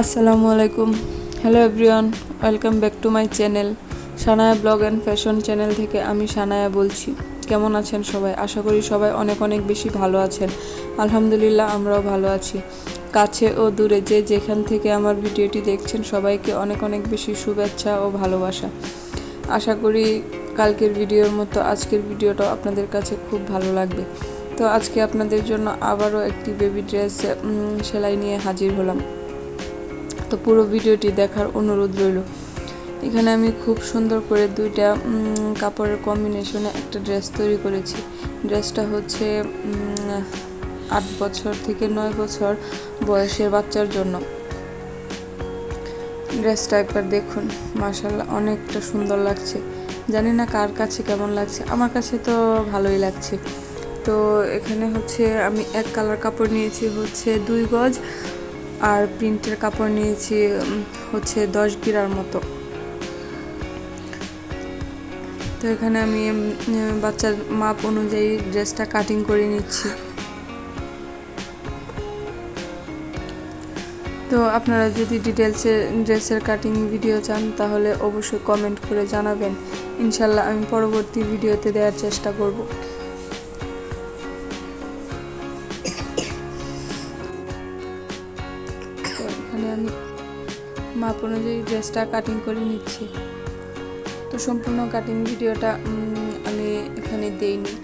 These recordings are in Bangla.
আসসালামু আলাইকুম। Hello everyone welcome back to my channel Sanaya vlog and fashion channel থেকে আমি সানায়া বলছি। কেমন আছেন সবাই? আশা করি সবাই অনেক অনেক বেশি ভালো আছেন। আলহামদুলিল্লাহ আমরাও ভালো আছি। কাছে ও দূরে যে যেখান থেকে আমার ভিডিওটি দেখছেন সবাইকে অনেক অনেক বেশি শুভেচ্ছা ও ভালোবাসা। আশা করি কালকের ভিডিওর মতো আজকের ভিডিওটাও আপনাদের কাছে খুব ভালো লাগবে। তো আজকে আপনাদের জন্য আবারও একটি বেবি ড্রেস সেলাই নিয়ে হাজির হলাম। তো পুরো ভিডিওটি দেখার অনুরোধ রইল। এখানে আমি খুব সুন্দর করে দুইটা কাপড়ের কম্বিনেশনে একটা ড্রেস তৈরি করেছি। ড্রেসটা হচ্ছে আট বছর থেকে নয় বছর বয়সের বাচ্চার জন্য। ড্রেসটা একবার দেখুন। মার্শাল্লাহ অনেকটা সুন্দর লাগছে। জানি না কার কাছে কেমন লাগছে। আমার কাছে তো ভালোই লাগছে। তো এখানে হচ্ছে আমি এক কালার কাপড় নিয়েছি, হচ্ছে দুই গজ আর প্রিন্টের কাপড় নিয়েছি হচ্ছে দশ গিরার মতো। তো এখানে আমি বাচ্চার মাপ অনুযায়ী ড্রেসটা কাটিং করে নিচ্ছি। তো আপনারা যদি ডিটেলসে ড্রেসের কাটিং ভিডিও চান, তাহলে অবশ্যই কমেন্ট করে জানাবেন। ইনশাল্লাহ আমি পরবর্তী ভিডিওতে দেওয়ার চেষ্টা করব। আমি মাপ অনুযায়ী ড্রেসটা কাটিং করে নিচ্ছি। তো সম্পূর্ণ কাটিং ভিডিওটা আমি এখানে দেইনি।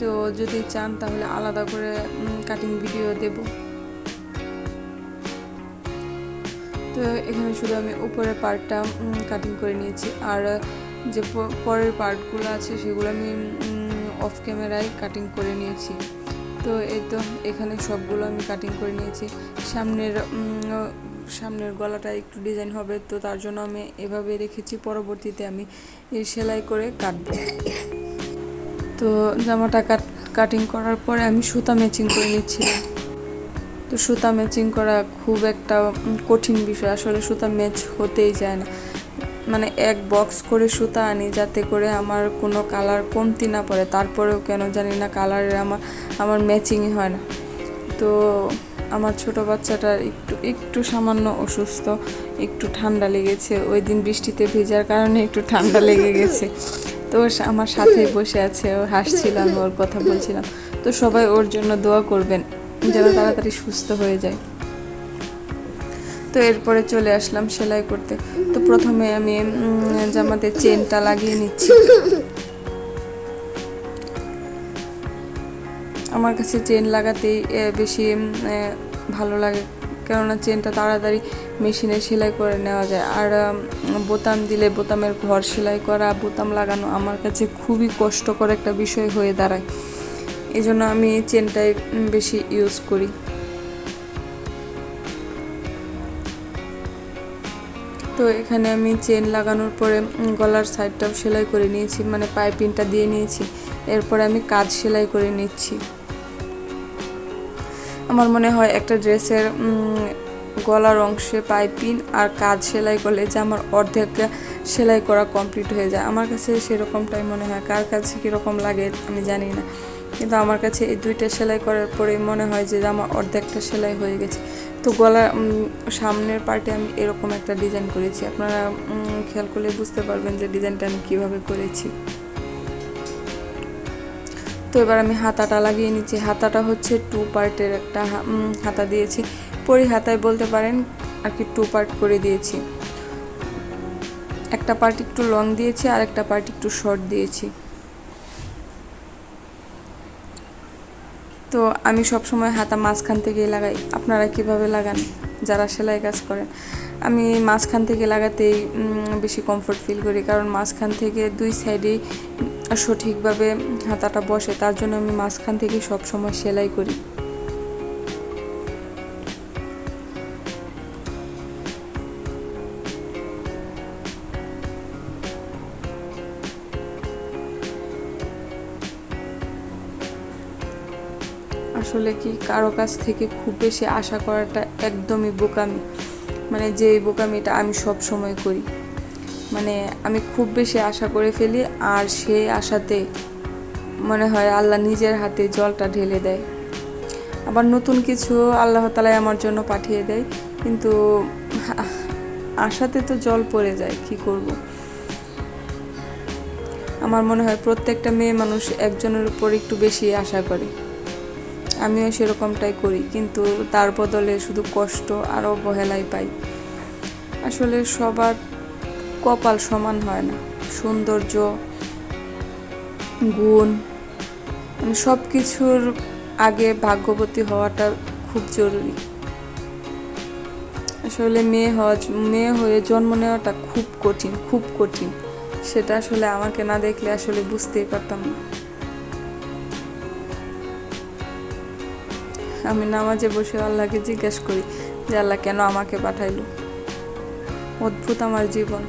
তো যদি চান তাহলে আলাদা করে কাটিং ভিডিও দেব। তো এখানে শুধু আমি উপরের পার্টটা কাটিং করে নিয়েছি। আর, যে পরের পার্টগুলো আছে সেগুলো আমি অফ ক্যামেরায় কাটিং করে নিয়েছি। তো এই তো এখানে সবগুলো আমি কাটিং করে নিয়েছি। সামনের সামনের গলাটা একটু ডিজাইন হবে, তো তার জন্য আমি এভাবে রেখেছি। পরবর্তীতে আমি সেলাই করে কাটবো। তো জামাটা কাট কাটিং করার পরে আমি সুতা ম্যাচিং করে নিচ্ছিলাম তো সুতা ম্যাচিং করা খুব একটা কঠিন বিষয়। আসলে সুতা ম্যাচ হতেই যায় না। মানে এক বক্স করে সুতা আনি, যাতে করে আমার কোনো কালার কমতি না পড়ে। তারপরেও কেন জানি না কালারের আমার আমার ম্যাচিংই হয় না। তো আমার ছোট বাচ্চাটার একটু একটু সামান্য অসুস্থ, একটু ঠান্ডা লেগেছে। ওই দিন বৃষ্টিতে ভেজার কারণে একটু ঠান্ডা লেগে গেছে। তো আমার সাথে বসে আছে, ও হাসছিলাম ওর কথা বলছিলাম। তো সবাই ওর জন্য দোয়া করবেন, যেন তাড়াতাড়ি সুস্থ হয়ে যায়। তো এরপরে চলে আসলাম সেলাই করতে। তো প্রথমে আমি জামাতে চেনটা লাগিয়ে নিচ্ছি। আমার কাছে চেন লাগাতেই বেশি ভালো লাগে। কেননা চেনটা তাড়াতাড়ি মেশিনে সেলাই করে নেওয়া যায়। আর বোতাম দিলে বোতামের ঘর সেলাই করা, বোতাম লাগানো আমার কাছে খুবই কষ্টকর একটা বিষয় হয়ে দাঁড়ায়। এই জন্য আমি চেনটাই বেশি ইউজ করি। তো এখানে আমি চেন লাগানোর পরে গলার সাইডটাও সেলাই করে নিয়েছি মানে পাইপিংটা দিয়ে নিয়েছি। এরপরে আমি কাজ সেলাই করে নিচ্ছি। আমার মনে হয় একটা ড্রেসের গলার অংশে পাইপিন আর কাজ সেলাই করলে যে আমার অর্ধেক সেলাই করা কমপ্লিট হয়ে যায়। আমার কাছে সেরকমটাই মনে হয়। কার কাছে কীরকম লাগে আমি জানি না। কিন্তু আমার কাছে এই দুইটা সেলাই করার পরে মনে হয় যে আমার অর্ধেকটা সেলাই হয়ে গেছে। তো গলা সামনের পার্টে আমি এরকম একটা ডিজাইন করেছি। আপনারা খেয়াল করলে বুঝতে পারবেন যে ডিজাইনটা আমি কীভাবে করেছি। তো এবার আমি হাতাটা লাগিয়ে নিচ্ছি। হাতাটা হচ্ছে টু পার্টের একটা হাতা দিয়েছি। পরি হাতায় বলতে পারেন আর কি টু পার্ট করে দিয়েছি। একটা পার্ট একটু লং দিয়েছি, আর একটা পার্ট একটু শর্ট দিয়েছি। তো আমি সব সময় হাতা মাঝখান থেকেই লাগাই। আপনারা কীভাবে লাগান? যারা সেলাই কাজ করেন। আমি মাঝখান থেকে লাগাতেই বেশি কমফোর্ট ফিল করি। কারণ মাঝখান থেকে দুই সাইডেই সঠিকভাবে হাতাটা বসে, তার জন্য আমি মাঝখান থেকে সব সময় সেলাই করি। আসলে কি কারও কাছ থেকে খুব বেশি আশা করাটা একদমই বোকামি। মানে যে বোকামিটা আমি সব সময় করি। মানে আমি খুব বেশি আশা করে ফেলি আর সেই আশাতে মনে হয় আল্লাহ নিজের হাতে জলটা ঢেলে দেয়। আবার নতুন কিছু আল্লাহ তালাই আমার জন্য পাঠিয়ে দেয়, কিন্তু আশাতে তো জল পড়ে যায়, কি করব? আমার মনে হয় প্রত্যেকটা মেয়ে মানুষ একজনের উপর একটু বেশি আশা করে। আমিও সেরকমটাই করি, কিন্তু তার বদলে শুধু কষ্ট আর অবহেলাই পাই। আসলে সবার কপাল সমান হয় না। সৌন্দর্য, গুণ মানে সব কিছুর আগে ভাগ্যবতী হওয়াটা খুব জরুরি। আসলে মেয়ে হওয়া মেয়ে হয়ে জন্ম নেওয়াটা খুব কঠিন খুব কঠিন। সেটা আসলে আমাকে না দেখলে আসলে বুঝতেই পারতাম না। আমি নামাজে বসে আল্লাহকে জিজ্ঞেস করি যে, আল্লাহ কেন আমাকে পাঠাইলো? অদ্ভুত আমার জীবন।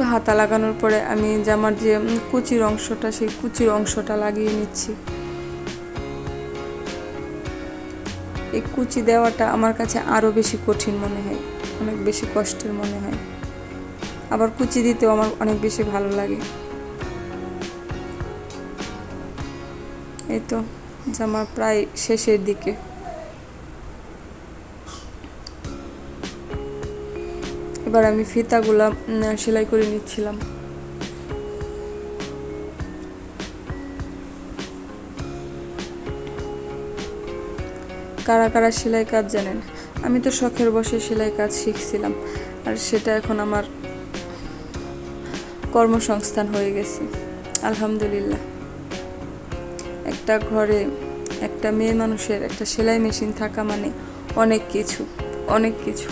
তো হাতা লাগানোর পরে আমি জামার যে কুচির অংশটা, সেই কুচির অংশটা লাগিয়ে নিচ্ছি। এই কুচি দেওয়াটা আমার কাছে আরও বেশি কঠিন মনে হয়, অনেক বেশি কষ্টের মনে হয়। আবার কুচি দিতেও আমার অনেক বেশি ভালো লাগে। এই তো জামা প্রায় শেষের দিকে। এবার আমি ফিতাগুলা সেলাই করে নিচ্ছিলাম। কারা কারা সেলাই কাজ জানেন? আমি তো শখের বসে সেলাই কাজ শিখছিলাম, আর সেটা এখন আমার কর্মসংস্থান হয়ে গেছে, আলহামদুলিল্লাহ। একটা ঘরে একটা মেয়ে মানুষের একটা সেলাই মেশিন থাকা মানে অনেক কিছু অনেক কিছু।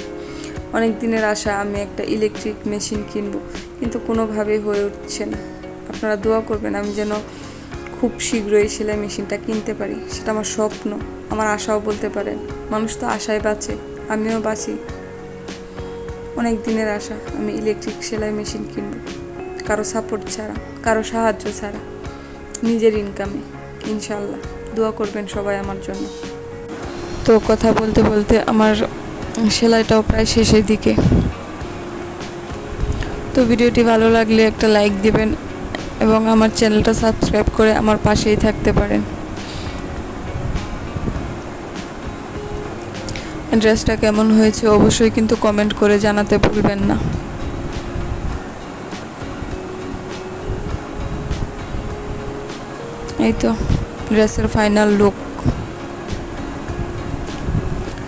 অনেক দিনের আশা আমি একটা ইলেকট্রিক মেশিন কিনব, কিন্তু কোনোভাবে হয়ে উঠছে না। আপনারা দোয়া করবেন আমি যেন খুব শীঘ্রই সেলাই মেশিনটা কিনতে পারি, সেটা আমার স্বপ্ন, আমার আশাও বলতে পারেন। মানুষ তো আশায় বাঁচে, আমিও বাঁচি। অনেক দিনের আশা আমি ইলেকট্রিক সেলাই মেশিন কিনব, কারও সাপোর্ট ছাড়া, কারও সাহায্য ছাড়া, নিজের ইনকামে ইনশাল্লাহ দোয়া করবেন সবাই আমার জন্য। তো কথা বলতে বলতে আমার সেলাইটাও প্রায় শেষের দিকে। তো ভিডিওটি ভালো লাগলে একটা লাইক দিবেন এবং আমার চ্যানেলটা সাবস্ক্রাইব করে আমার পাশেই থাকতে পারেন। ড্রেসটা কেমন হয়েছে অবশ্যই কিন্তু কমেন্ট করে জানাতে ভুলবেন না। এই তো ড্রেসের ফাইনাল লুক